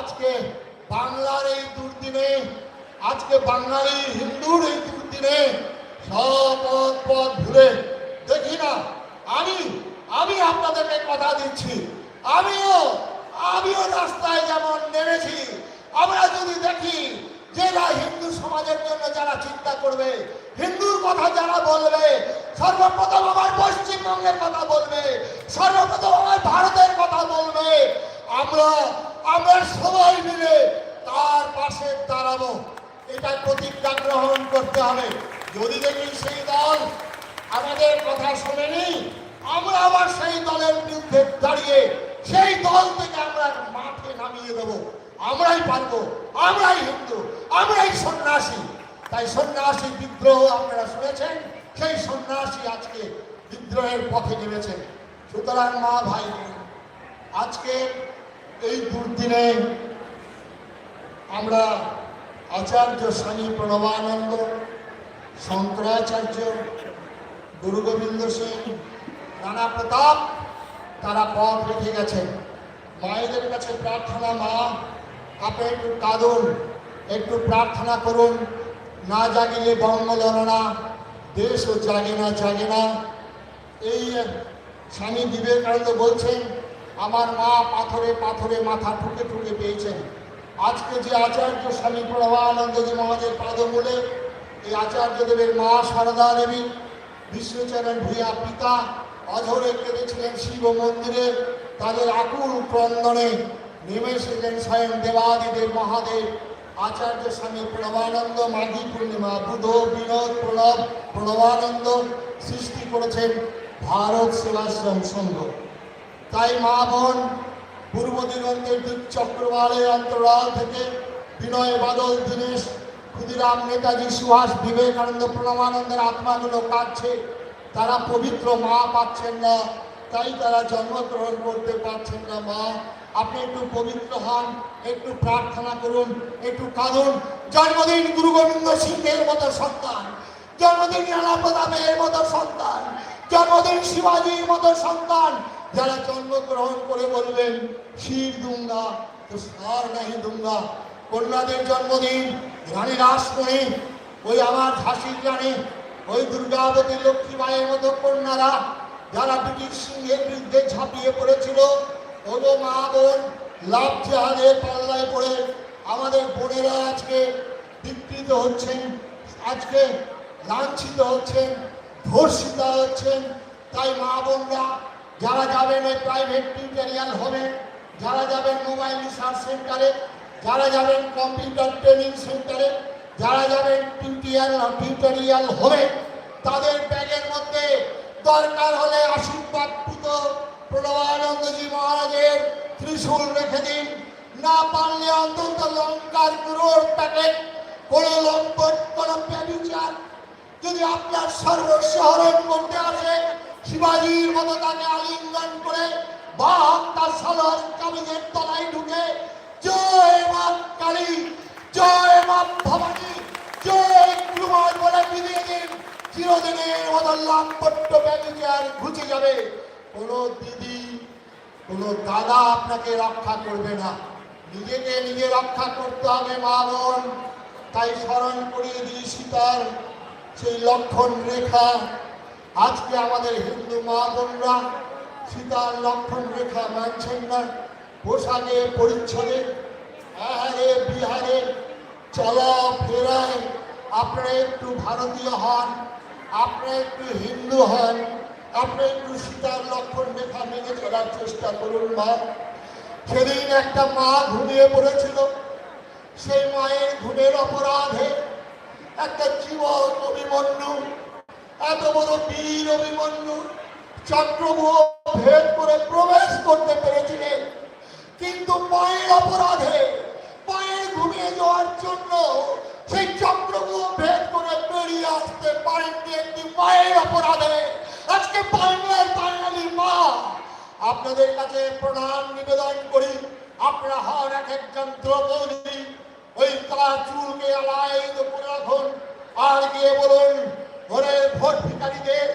আজকে বাংলার এই দুর্দিনে, আজকে বাঙালি হিন্দুর এই দুর্দিনে সব পথ ঘুরে দেখি না, আমি আমি আপনাদেরকে কথা দিচ্ছি। আমিও আমিও রাস্তায় যেমন নেমেছি, আমরা যদি দেখি যারা হিন্দু সমাজের জন্য যারা চিন্তা করবে, হিন্দুর কথা যারা বলবে, সর্বপ্রথম আমার পশ্চিমবঙ্গের কথা বলবে, সর্বপ্রথম আমার ভারতের কথা বলবে, আমরা আমরা পাশে দাঁড়াবো। এটা প্রতিজ্ঞা গ্রহণ করতে হবে। যদি দেখি সেই দল আমাদের কথা শোনেনি, আমরা আবার সেই দলের বিরুদ্ধে দাঁড়িয়ে সেই দল থেকে আমরা মাঠে নামিয়ে দেবো। আমরাই পারব, আমরাই হিন্দু, আমরাই সন্ন্যাসী। তাই সন্ন্যাসী বিদ্রোহ আপনারা শুনেছেন? সেই সন্ন্যাসী আজকে বিদ্রোহের পথে নেমেছেন সুতরাং মা ভাই আজকে এই দুর্দিনে আমরা আচার্য স্বামী প্রণবানন্দ, শঙ্করাচার্য গুরু গোবিন্দ সিং রানা প্রতাপ, তারা পথ রেখে গেছেন। মায়েদের কাছে প্রার্থনা, মা, আপনি একটু কাঁদুন, একটু প্রার্থনা করুন। না জাগিলে বঙ্গলরণা দেশও জাগে না জাগে না। এই স্বামী বিবেকানন্দ বলছেন, আমার মা পাথরে পাথরে মাথা ঠুকে ঠুকে পেয়েছেন। আজকে যে আচার্য স্বামী প্রভানন্দজি মহাজের পাদমূলে, এই আচার্যদেবের মা সারদা দেবী, বিশ্বচরণ ভূয়া পিতা, অধরে কেঁদেছিলেন শিব মন্দিরে, তাদের আকুল ক্রন্দনে নেমে এসেছিলেন স্বয়ং দেবাদিদেব মহাদেব। আচার্য স্বামী প্রণবানন্দ মাঘী পূর্ণিমা, বুধ, বিনোদ, প্রণব, প্রণবানন্দ সৃষ্টি করেছেন ভারত সেবাশ্রম সংঘ। তাই মা বোন পূর্ব দিগন্তের চক্রবালের অন্তরাল থেকে বিনয় বাদল, দীনেশ, ক্ষুদিরাম, নেতাজি সুভাষ বিবেকানন্দ, প্রণবানন্দের আত্মাগুলো কাঁদছে। তারা পবিত্র মা পাচ্ছেন না, তাই তারা জন্মগ্রহণ করতে পারছেন না, মা। আপনি একটু পবিত্র হন, একটু প্রার্থনা করুন, একটু কাঁদুন। জন্মদিন গুরু গোবিন্দ সিংহের মতো সন্তান, জন্মদিন রানা প্রতাপের মতো সন্তান, জন্মদিন শিবাজির মতো সন্তান যারা জন্মগ্রহণ করে বলবেন শির দুঙ্গা তো সার নাহি দুঙ্গা। কন্যাদের জন্মদিন, রানী রাসমণি, ওই আমার ঝাঁসির রানী, ওই দুর্গাবতী লক্ষ্মীবাইয়ের মতো কন্যারা, যারা ব্রিটিশ সিংহের বিরুদ্ধে ঝাঁপিয়ে পড়েছিল ওগো মা বোন লাভ জাহাজে পাল্লায় পড়ে আমাদের বোনেরা আজকে বিকৃত হচ্ছেন, আজকে লাঞ্ছিত হচ্ছেন, ধর্ষিত হচ্ছেন। তাই মা বোনরা যারা যাবেন ওই প্রাইভেট টিউটোরিয়াল হবে, যারা যাবেন মোবাইল রিসার্চ সেন্টারে যারা যাবেন কম্পিউটার ট্রেনিং সেন্টারে যারা যাবেন টিউটোরিয়াল টিউটোরিয়াল হবে, তাদের ব্যাগের মধ্যে দরকার হলে আশীর্বাদ পুত প্রণবানন্দজি মহারাজের ত্রিশূল রেখে দিন। না পারলে অন্তত লঙ্কার গুরুর প্যাকেট কোনো লম্বট কোনো ব্যবচার যদি আপনার সর্বস্ব হরণ করতে আসে শিবাজির মতো তাকে আলিঙ্গন করে বা তার সালার কামিজের তলায় ঢুকে। জয় মা কালী, জয় মা ভবানী, জয় কুমার বলে বিলিয়ে দিন। চিরদিনের মতো লাম্পট্য ব্যবচার ঘুচে যাবে। কোনো দিদি, কোনো দাদা আপনাকে রক্ষা করবে না। নিজেকে নিজে রক্ষা করতে হবে মা বোন। তাই স্মরণ করিয়ে দিই সীতার সেই লক্ষণ রেখা। আজকে আমাদের হিন্দু মা সীতার লক্ষণ রেখা মানছেন না, পোশাকে, পরিচ্ছদে, আহারে, বিহারে, চলা, ফেরায়। আপনারা একটু ভারতীয় হন, আপনারা একটু হিন্দু হন আপনি একটু সীতার লক্ষণ রেখা মেনে চলার চেষ্টা করুন মা। সেদিন একটা মা ঘুমিয়ে পড়েছিল, সেই মায়ের ঘুমের অপরাধে একটা জীবন অভিমন্যু এত বড় বীর অভিমন্যু চক্রবুহ ভেদ করে প্রবেশ করতে পেরেছিলেন। কিন্তু মায়ের অপরাধে মায়ের ঘুমিয়ে যাওয়ার জন্য সেই চক্রবুহ ভেদ করে বেরিয়ে আসতে পারেননি একটি মায়ের অপরাধে। আজকে বাংলার বাঙালি মা, আপনাদের কাছে প্রণাম নিবেদন করি। আপনারা হন এক একজন দ্রৌপদী। ওই তার চুলকে আলাইদ করে রাখুন। আর গিয়ে বলুন ওরে ভোট ভিকারীদের